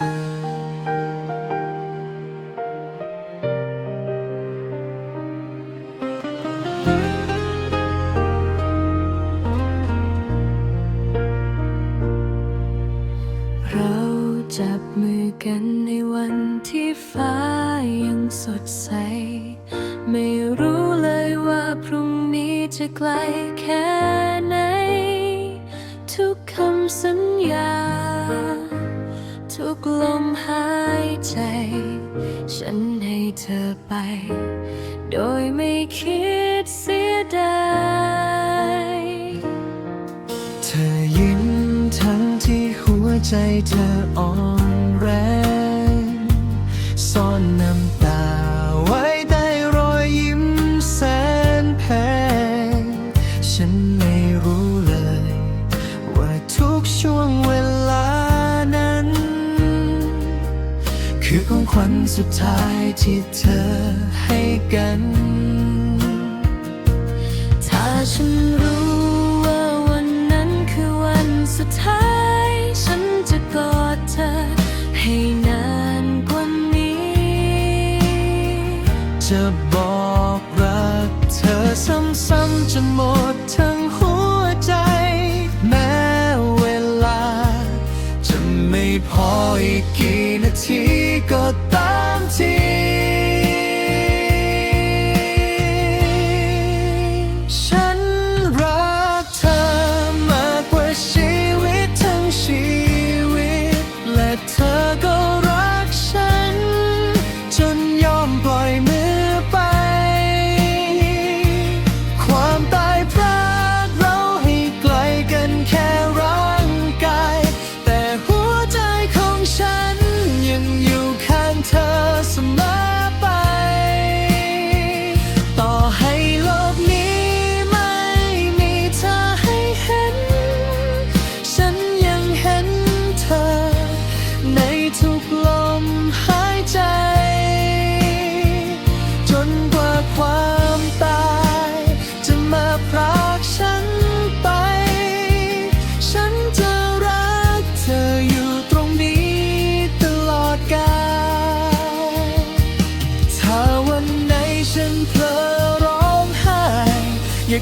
เราจับมือกันในวันที่ฟ้ายังสดใส ไม่รู้เลยว่าพรุ่งนี้จะไกลแค่ไหน ทุกคำสัญญา กลมหายใจ ฉันให้เธอไป โดยไม่คิดเสียดายเธอยิ้มทั้งที่หัวใจเธออ่อนแรงซ่อนน้ำตาไว้ใต้รอยยิ้มแสนแพงฉันไม่รู้เลย ว่าทุกช่วง คือของขวัญสุดท้ายที่เธอให้กัน ถ้าฉันรู้ว่าวันนั้นคือวันสุดท้าย ฉันจะกอดเธอให้นานกว่านี้ จะบอกรักเธอซ้ำๆจนหมดทั้งหั ที เ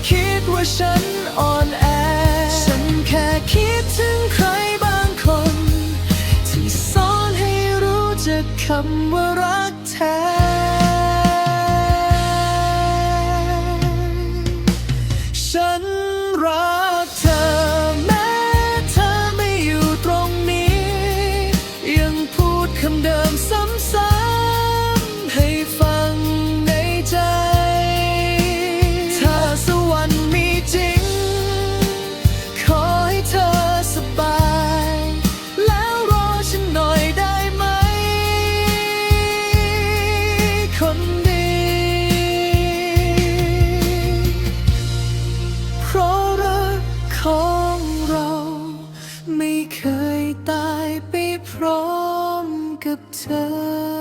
คิดว่าฉันอ่อนแอ ฉันแค่คิดถึงใครบางคน ที่สอนให้รู้จักคำว่ารักแท้ฉัน กับเธอ